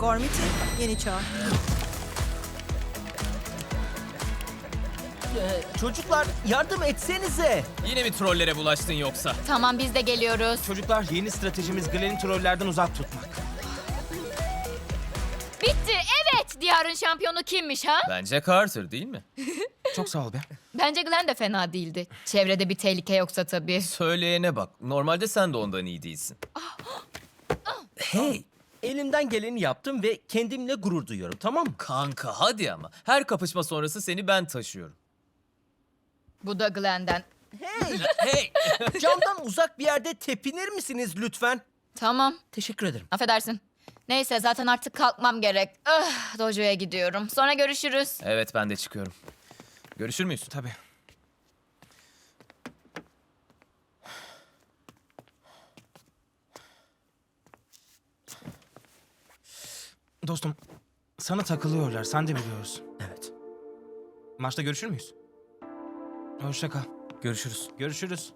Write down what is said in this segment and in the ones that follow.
Gormiti, yeni çağ. Ee, çocuklar yardım etsenize. Yine mi trollere bulaştın yoksa? Tamam biz de geliyoruz. Çocuklar yeni stratejimiz Glenn'i trollerden uzak tutmak. Bitti evet. Diyarın şampiyonu kimmiş ha? Bence Carter değil mi? Çok sağ ol be. Bence Glenn de fena değildi. Çevrede bir tehlike yoksa tabii. Söyleyene bak. Normalde sen de ondan iyi değilsin. Hey, elimden geleni yaptım ve kendimle gurur duyuyorum tamam mı? Kanka hadi ama. Her kapışma sonrası seni ben taşıyorum. Bu da Glenn'den. Hey, hey. Camdan uzak bir yerde tepinir misiniz lütfen? Tamam. Teşekkür ederim. Affedersin. Neyse zaten artık kalkmam gerek. Ah, dojo'ya gidiyorum. Sonra görüşürüz. Evet ben de çıkıyorum. Görüşür müyüz? Tabii. Dostum, sana takılıyorlar. Sen de biliyorsun. Evet. Maçta görüşür müyüz? Hoşça kal. Görüşürüz. Görüşürüz.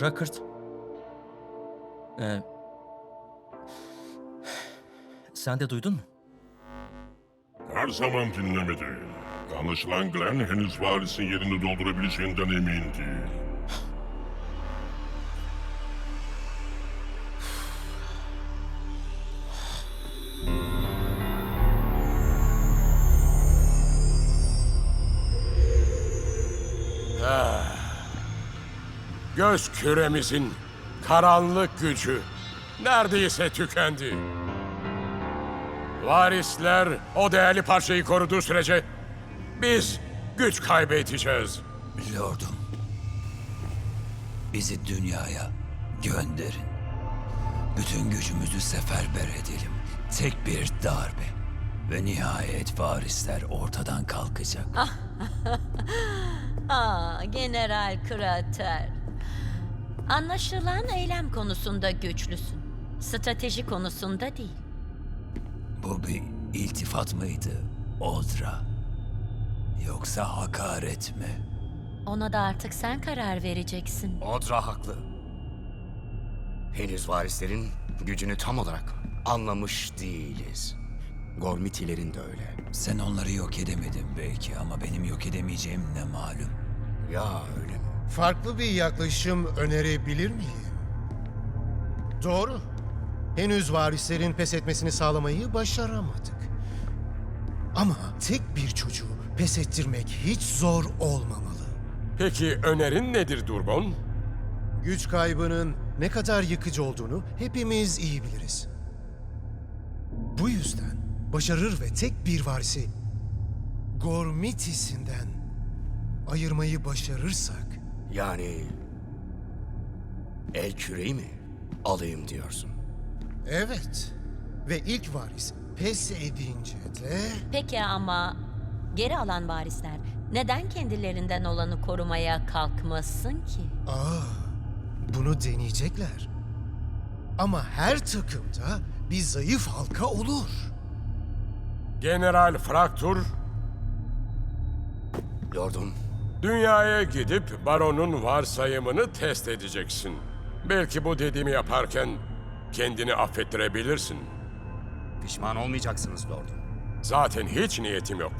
Rockert. Ee, sen de duydun mu? Her zaman dinlemedi. Anlaşılan Glenn henüz varisin yerini doldurabileceğinden emin değil. Göz küremizin karanlık gücü neredeyse tükendi. Varisler o değerli parçayı koruduğu sürece biz güç kaybedeceğiz. Lordum. Bizi dünyaya gönderin. Bütün gücümüzü seferber edelim. Tek bir darbe. Ve nihayet varisler ortadan kalkacak. Aa, General Krater. Anlaşılan eylem konusunda güçlüsün. Strateji konusunda değil. Bu bir iltifat mıydı Odra? Yoksa hakaret mi? Ona da artık sen karar vereceksin. Odra haklı. Henüz varislerin gücünü tam olarak anlamış değiliz. Gormitilerin de öyle. Sen onları yok edemedin belki ama benim yok edemeyeceğim ne malum. Ya öyle mi? Farklı bir yaklaşım önerebilir miyim? Doğru. Henüz varislerin pes etmesini sağlamayı başaramadık. Ama tek bir çocuğu pes ettirmek hiç zor olmamalı. Peki önerin nedir Durbon? Güç kaybının ne kadar yıkıcı olduğunu hepimiz iyi biliriz. Bu yüzden başarır ve tek bir varisi Gormitisinden ayırmayı başarırsak Yani... El küreği mi alayım diyorsun? evet ve ilk varis pes edince de Peki ama geri alan varisler neden kendilerinden olanı korumaya kalkmasın ki? Aa, bunu deneyecekler. Ama her takımda bir zayıf halka olur. General Fraktur Lordum, dünyaya gidip baronun varsayımını test edeceksin. Belki bu dediğimi yaparken kendini affettirebilirsin. pişman olmayacaksınız lordum. Zaten hiç niyetim yok.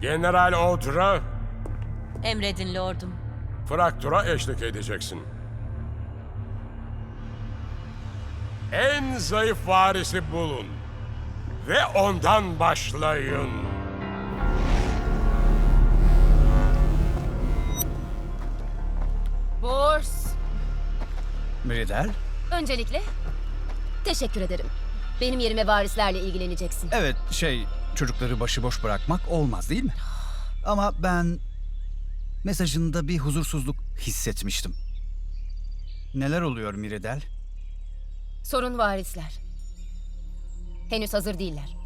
General Odra Emredin lordum. Fraktur'a eşlik edeceksin. En zayıf varisi bulun. Ve ondan başlayın. Bors. Mridel? Öncelikle teşekkür ederim. Benim yerime varislerle ilgileneceksin. Evet, şey, çocukları başıboş bırakmak olmaz değil mi? Ama ben mesajında bir huzursuzluk hissetmiştim. Neler oluyor Miridel? Sorun varisler. Henüz hazır değiller.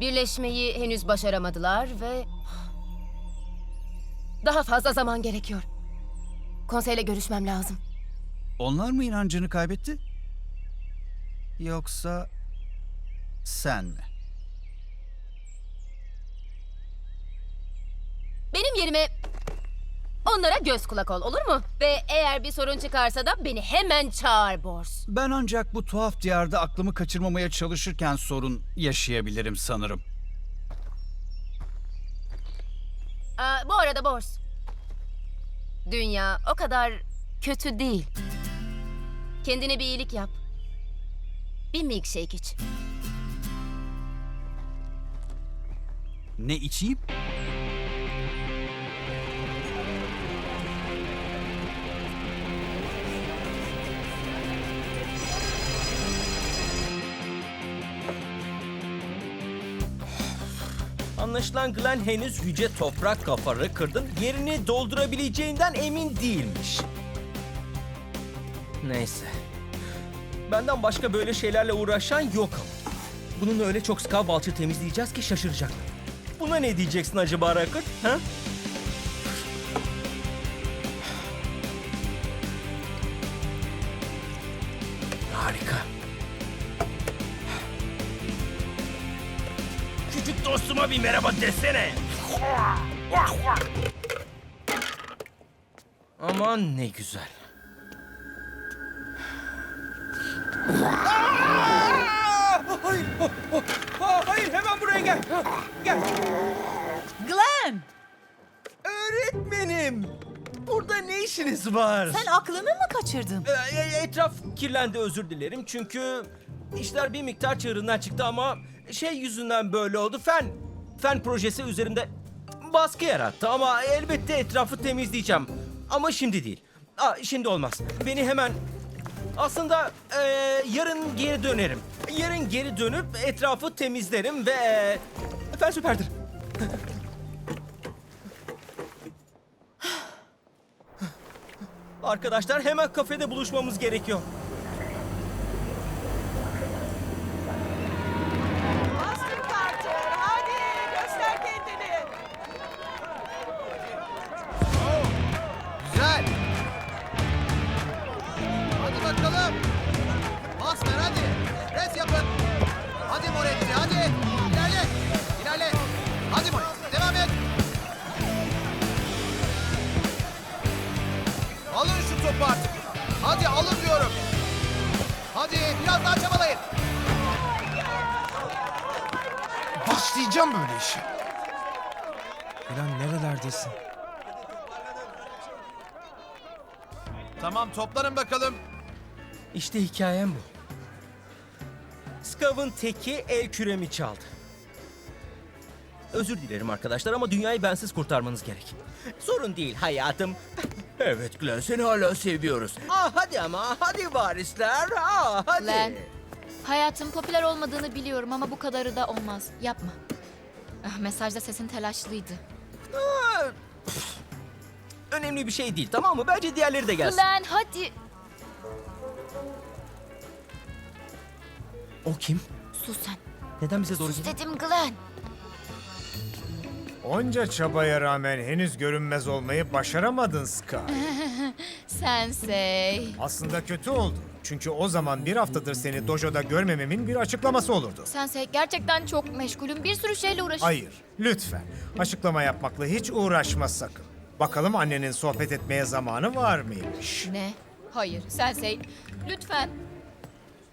Birleşmeyi henüz başaramadılar ve daha fazla zaman gerekiyor. Konseyle görüşmem lazım. Onlar mı inancını kaybetti? Yoksa sen mi? Benim benim yerime onlara göz kulak ol olur mu? Ve eğer bir sorun çıkarsa da beni hemen çağır Bors. Ben ancak bu tuhaf diyarda aklımı kaçırmamaya çalışırken sorun yaşayabilirim sanırım. Aa, bu arada Bors. Dünya o kadar kötü değil. Kendine bir iyilik yap. Bir milkshake iç. Ne içeyim? Anlaşılan Glenn henüz yüce toprak kafa Rickard'ın yerini doldurabileceğinden emin değilmiş. Neyse. Benden başka böyle şeylerle uğraşan yok ama. Bununla öyle çok skav balçı temizleyeceğiz ki şaşıracaklar. Buna ne diyeceksin acaba Rickard? Ha? Harika. Dostuma bir merhaba desene. Aman ne güzel. Hayır, hayır hemen buraya gel. Gel. Glenn! Öğretmenim. Burada ne işiniz var? Sen aklını mı kaçırdın? Ee, e- etraf kirlendi özür dilerim çünkü işler bir miktar çığırından çıktı ama şey yüzünden böyle oldu. Fen, fen projesi üzerinde baskı yarattı ama elbette etrafı temizleyeceğim. Ama şimdi değil. Aa, şimdi olmaz. Beni hemen aslında e, yarın geri dönerim. Yarın geri dönüp etrafı temizlerim ve e, fen süperdir. Arkadaşlar hemen kafede buluşmamız gerekiyor. Topu artık. Hadi alın diyorum. Hadi biraz daha çabalayın. Başlayacağım böyle işe. Lan nerelerdesin? Tamam toplanın bakalım. İşte hikayem bu. Skav'ın teki el küremi çaldı. Özür dilerim arkadaşlar ama dünyayı bensiz kurtarmanız gerek. Sorun değil hayatım. Evet Glenn seni hala seviyoruz. Ah hadi ama hadi varisler. Ah hadi. Glenn. Hayatın popüler olmadığını biliyorum ama bu kadarı da olmaz. Yapma. Ah, mesajda sesin telaşlıydı. Ah. Önemli bir şey değil tamam mı? Bence diğerleri de gelsin. Glenn hadi. O kim? Sus sen. Neden bize Sus geliyor? dedim Glenn. Onca çabaya rağmen henüz görünmez olmayı başaramadın Sky. Sensei. Aslında kötü oldu. Çünkü o zaman bir haftadır seni dojoda görmememin bir açıklaması olurdu. Sensei gerçekten çok meşgulüm. Bir sürü şeyle uğraşıyorum. Hayır, lütfen. Açıklama yapmakla hiç uğraşma sakın. Bakalım annenin sohbet etmeye zamanı var mıymış? Ne? Hayır. Sensei lütfen.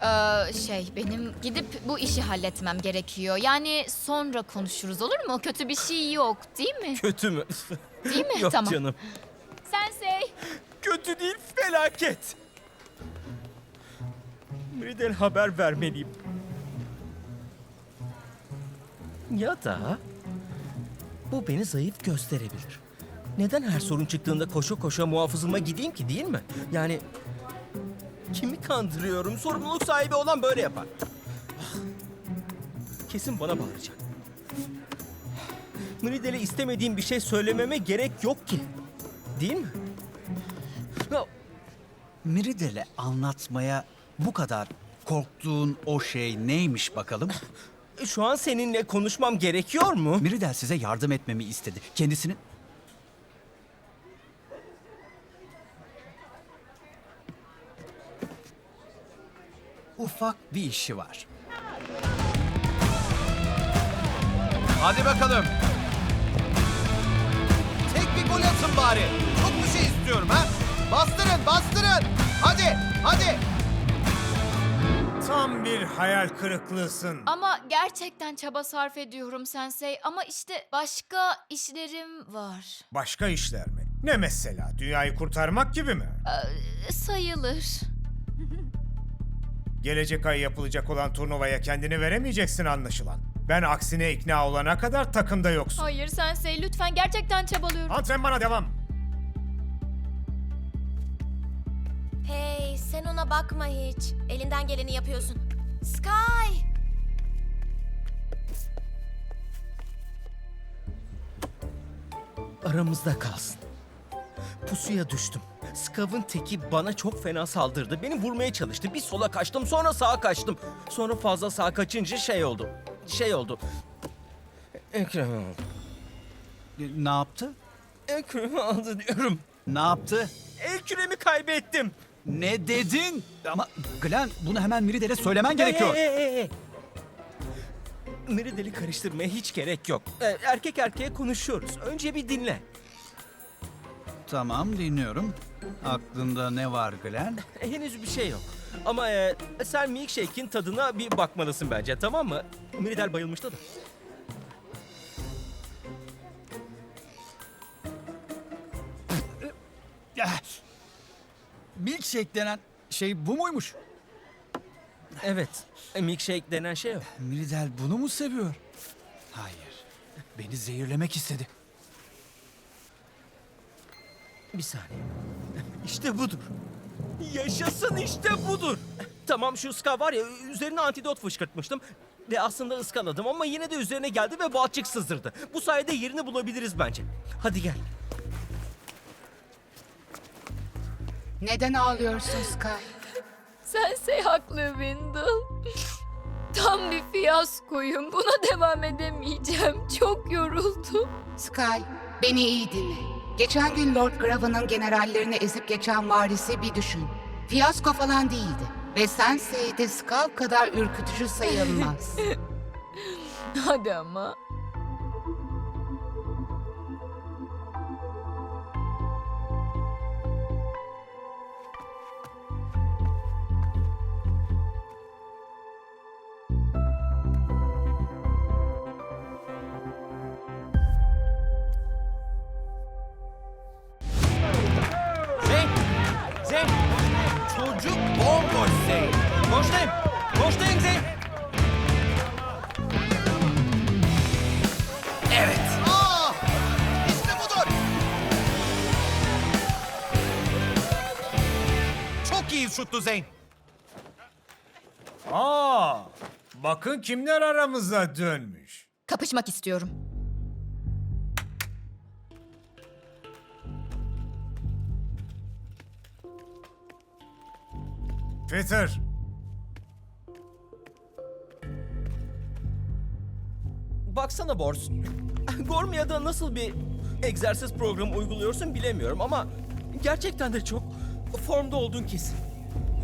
Ee, şey benim gidip bu işi halletmem gerekiyor. Yani sonra konuşuruz olur mu? Kötü bir şey yok değil mi? Kötü mü? Değil mi? Yok tamam. canım. Sensei. Kötü değil felaket. Birden haber vermeliyim. Ya da bu beni zayıf gösterebilir. Neden her sorun çıktığında koşa koşa muhafızıma gideyim ki değil mi? Yani kimi kandırıyorum? Sorumluluk sahibi olan böyle yapar. Kesin bana bağıracak. Mridel'e istemediğim bir şey söylememe gerek yok ki. Değil mi? Miridel'e anlatmaya bu kadar korktuğun o şey neymiş bakalım? Şu an seninle konuşmam gerekiyor mu? Miridel size yardım etmemi istedi. Kendisinin... Ufak bir işi var. Hadi bakalım. Tek bari. Çok bir şey istiyorum ha. Bastırın bastırın. Hadi hadi. Tam bir hayal kırıklığısın. Ama gerçekten çaba sarf ediyorum Sensei. Ama işte başka işlerim var. Başka işler mi? Ne mesela? Dünyayı kurtarmak gibi mi? Ee, sayılır. Gelecek ay yapılacak olan turnuvaya kendini veremeyeceksin anlaşılan. Ben aksine ikna olana kadar takımda yoksun. Hayır Sensei lütfen gerçekten çabalıyorum. Antrenmana devam. Hey sen ona bakma hiç. Elinden geleni yapıyorsun. Sky! Aramızda kalsın. Pusuya düştüm. Skav'ın teki bana çok fena saldırdı. Beni vurmaya çalıştı. Bir sola kaçtım, sonra sağa kaçtım. Sonra fazla sağa kaçınca şey oldu. Şey oldu. Ekrem aldı. Ne yaptı? Ekrem aldı diyorum. Ne yaptı? El küremi kaybettim. Ne dedin? Ama Glenn bunu hemen Miridel'e söylemen gerekiyor. Hey, hey, hey, hey. Meridel'i karıştırmaya hiç gerek yok. Ee, erkek erkeğe konuşuyoruz. Önce bir dinle. Tamam dinliyorum. Aklında ne var Glenn? Henüz bir şey yok. Ama e, sen milkshake'in tadına bir bakmalısın bence tamam mı? Meridel bayılmıştı da. Ah! Milkshake denen şey bu muymuş? Evet. e, Milkshake denen şey o. Miridel bunu mu seviyor? Hayır. Beni zehirlemek istedi. Bir saniye. İşte budur. Yaşasın işte budur. Tamam şu ıska var ya üzerine antidot fışkırtmıştım. Ve aslında ıskaladım ama yine de üzerine geldi ve balçık sızdırdı. Bu sayede yerini bulabiliriz bence. Hadi gel. Neden ağlıyorsun Sky? Sensei haklı Wendell. Tam bir fiyaskoyum. Buna devam edemeyeceğim. Çok yoruldum. Sky, beni iyi dinle. Geçen gün Lord Graven'ın generallerini ezip geçen varisi bir düşün. Fiyasko falan değildi. Ve Sensei de Skull kadar ürkütücü sayılmaz. Hadi ama. Çocuk bomboş Zeyn. Boştayım. Boştayım Zeyn. Evet. Aa! İşte budur. Çok iyi şuttu Zeyn. Aa, bakın kimler aramıza dönmüş. Kapışmak istiyorum. Peter, Baksana Bors. Gormia'da nasıl bir egzersiz programı uyguluyorsun bilemiyorum ama gerçekten de çok formda olduğun kesin.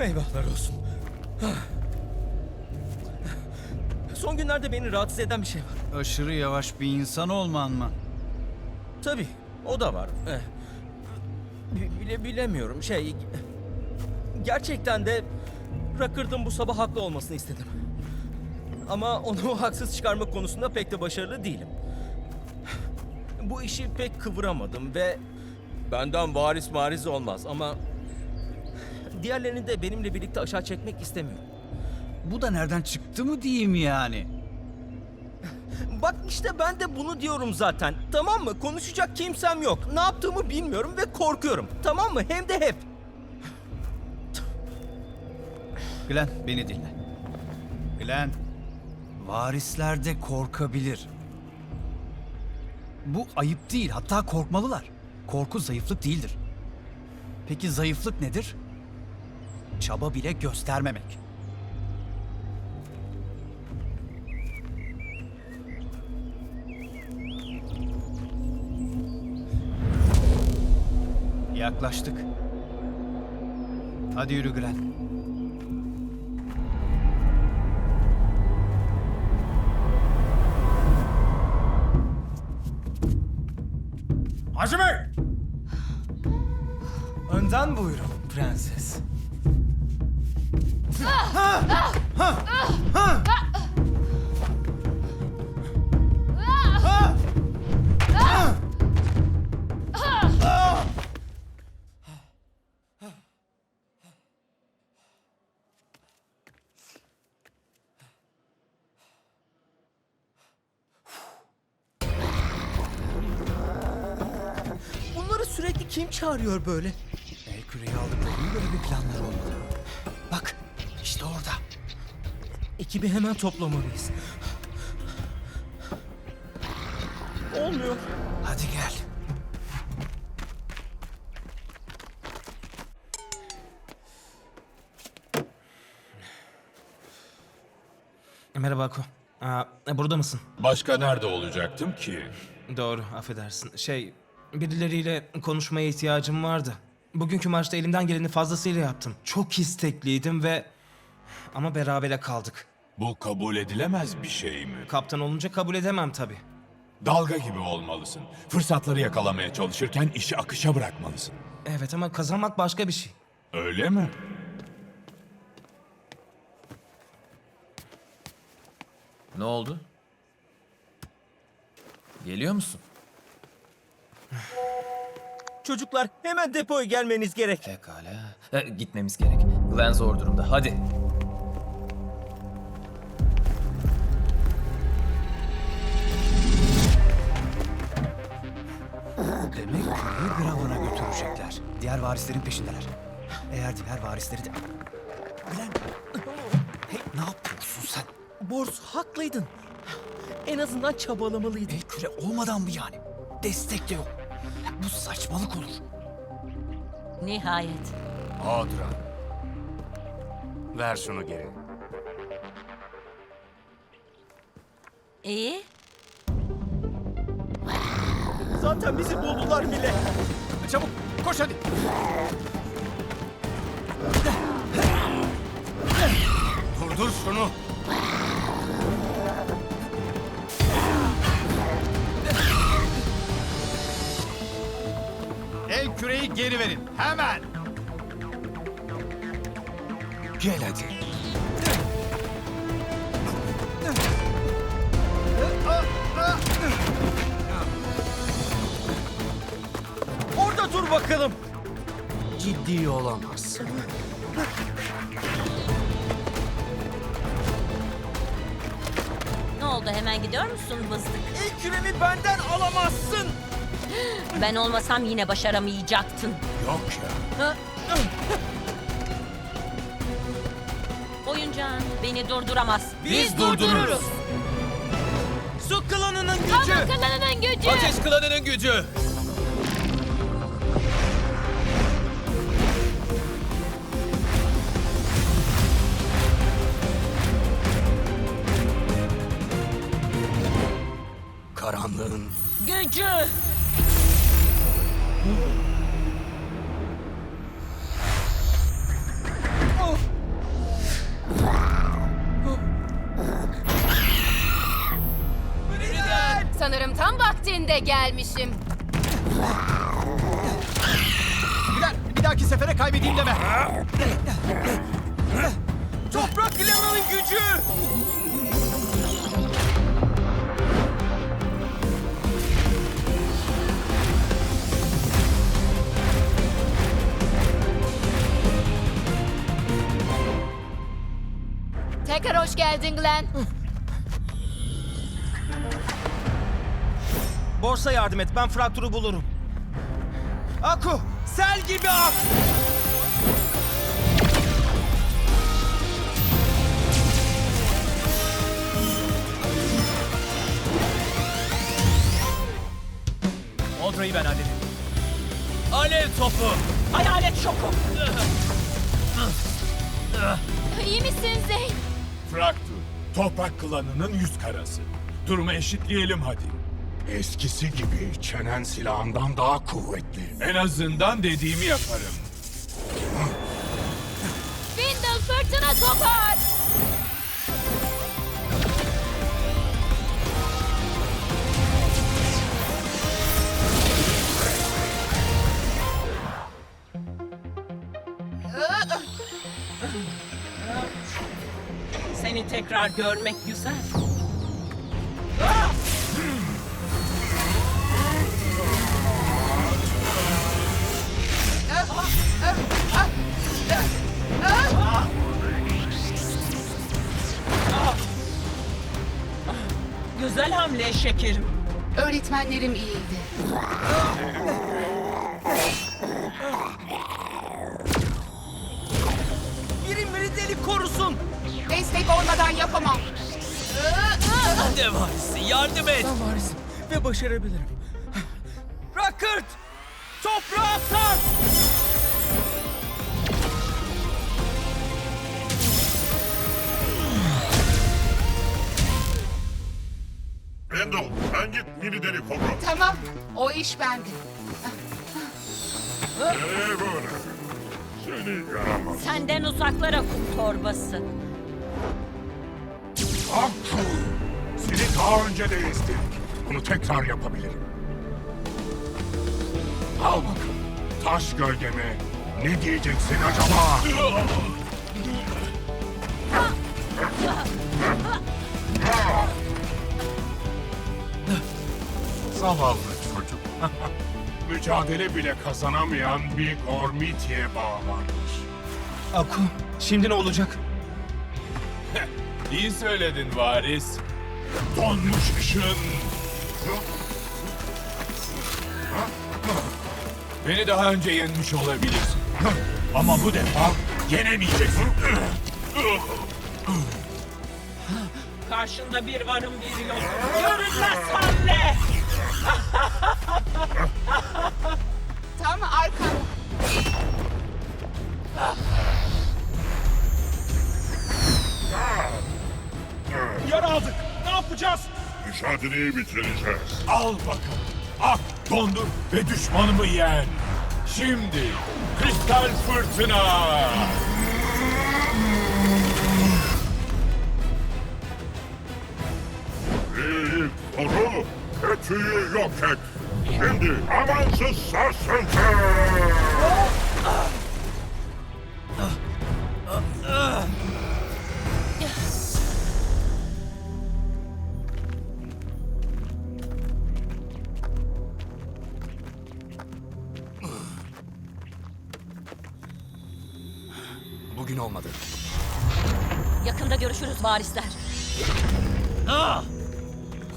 Eyvahlar olsun. Son günlerde beni rahatsız eden bir şey var. Aşırı yavaş bir insan olman mı? Tabii, o da var. Eh, bi- Bile bilemiyorum. Şey, gerçekten de Rockard'ın bu sabah haklı olmasını istedim. Ama onu haksız çıkarmak konusunda pek de başarılı değilim. Bu işi pek kıvıramadım ve benden varis mariz olmaz ama diğerlerini de benimle birlikte aşağı çekmek istemiyorum. Bu da nereden çıktı mı diyeyim yani? Bak işte ben de bunu diyorum zaten. Tamam mı? Konuşacak kimsem yok. Ne yaptığımı bilmiyorum ve korkuyorum. Tamam mı? Hem de hep. Glenn beni dinle. Glenn, varisler de korkabilir. Bu ayıp değil, hatta korkmalılar. Korku zayıflık değildir. Peki zayıflık nedir? Çaba bile göstermemek. Yaklaştık. Hadi yürü Glenn. Çağırıyor böyle? El küreyi aldıklarına göre bir planları olmalı. Bak işte orada. Ekibi hemen toplamalıyız. Olmuyor. Hadi gel. Merhaba Ako. Aa, burada mısın? Başka nerede olacaktım ki? Doğru, affedersin. Şey, birileriyle konuşmaya ihtiyacım vardı. Bugünkü maçta elimden geleni fazlasıyla yaptım. Çok istekliydim ve... Ama berabere kaldık. Bu kabul edilemez bir şey mi? Kaptan olunca kabul edemem tabii. Dalga gibi olmalısın. Fırsatları yakalamaya çalışırken işi akışa bırakmalısın. Evet ama kazanmak başka bir şey. Öyle mi? Ne oldu? Geliyor musun? Çocuklar hemen depoya gelmeniz gerek. Pekala. E, gitmemiz gerek. Glenn zor durumda. Hadi. Demek küreyi Gravan'a götürecekler. Diğer varislerin peşindeler. Eğer diğer varisleri de... Glenn! Hey, ne yapıyorsun sen? Bors haklıydın. En azından çabalamalıydın. El küre olmadan mı yani? Destek de yok. Bu saçmalık olur. Nihayet. Audra. Ver şunu geri. İyi. Zaten bizi buldular bile. Çabuk koş hadi. Durdur şunu. Küreyi geri verin. Hemen. Gel hadi. Orada dur bakalım. Ciddi olamaz. Ne oldu hemen gidiyor musun bızdık? İlk küremi benden alamazsın. Ben olmasam yine başaramayacaktın. Yok ya. Oyuncağın beni durduramaz. Biz durdururuz. Su klanının gücü. Ama klanının gücü. Ateş klanının gücü. Karanlığın Gücü. Glenn bir dahaki sefere kaybedeyim deme. Toprak klanının gücü. Tekrar hoş geldin Glenn. Borsa yardım et. Ben frakturu bulurum. Aku, sel gibi ak. Audra'yı ben hallederim. Alev topu. Hayalet şoku. İyi misin Zeyn? Fraktur, toprak klanının yüz karası. Durumu eşitleyelim hadi. Eskisi gibi çenen silahından daha kuvvetli. En azından dediğimi yaparım. Windle fırtına kopar! Seni tekrar görmek güzel. Güzel hamle şekerim. Öğretmenlerim iyiydi. Biri Miridel'i korusun. Destek olmadan yapamam. Ne varisi yardım et. Ben varisim ve başarabilirim. Rocket! Toprağa sar! Randall sen git Miridel'i koru. Tamam, o iş bende. Nereye böyle? Seni yaramaz. Senden uzaklara kum torbası. Akku! Seni daha önce de ezdik. Bunu tekrar yapabilirim. Al bakalım. Taş gölgeme. Ne diyeceksin acaba? Zavallı çocuk. Mücadele bile kazanamayan bir Gormiti'ye bağlanmış. Aku, şimdi ne olacak? İyi söyledin varis. Donmuş ışın. Beni daha önce yenmiş olabilirsin. Ama bu defa yenemeyeceksin. Karşında bir varım bir yok. Görünmez hamle. Tam arkam. Yara aldık. Ne yapacağız? Mücadeleyi bitireceğiz. Al bakalım. Ak, dondur ve düşmanımı yen. Şimdi kristal fırtına. İyiyi koru, kötüyü yok et. Şimdi amansız sarsıntı. Bugün olmadı. Yakında görüşürüz varisler. Ah!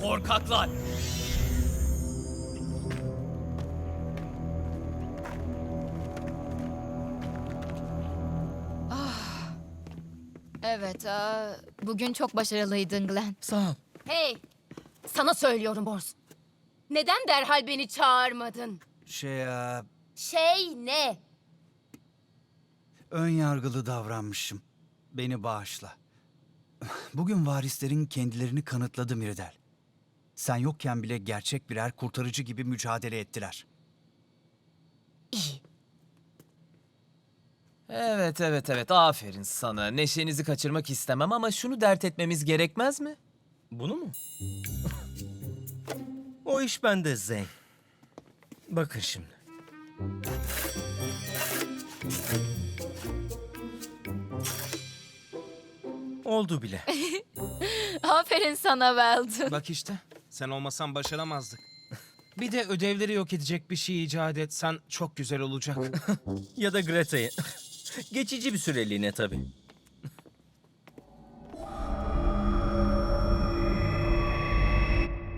Korkaklar. Evet, aa, bugün çok başarılıydın Glenn. Sağ ol. Hey, sana söylüyorum Bors. Neden derhal beni çağırmadın? Şey, e, Şey ne? ön yargılı davranmışım. Beni bağışla. Bugün varislerin kendilerini kanıtladı Mirdel. Sen yokken bile gerçek birer kurtarıcı gibi mücadele ettiler. Evet evet evet aferin sana. Neşenizi kaçırmak istemem ama şunu dert etmemiz gerekmez mi? Bunu mu? o iş bende Zeyn. Bakın şimdi. Oldu bile. Aferin sana Weldon. Bak işte, sen olmasan başaramazdık. Bir de ödevleri yok edecek bir şey icat etsen çok güzel olacak. ya da Greta'yı. Geçici bir süreliğine tabii.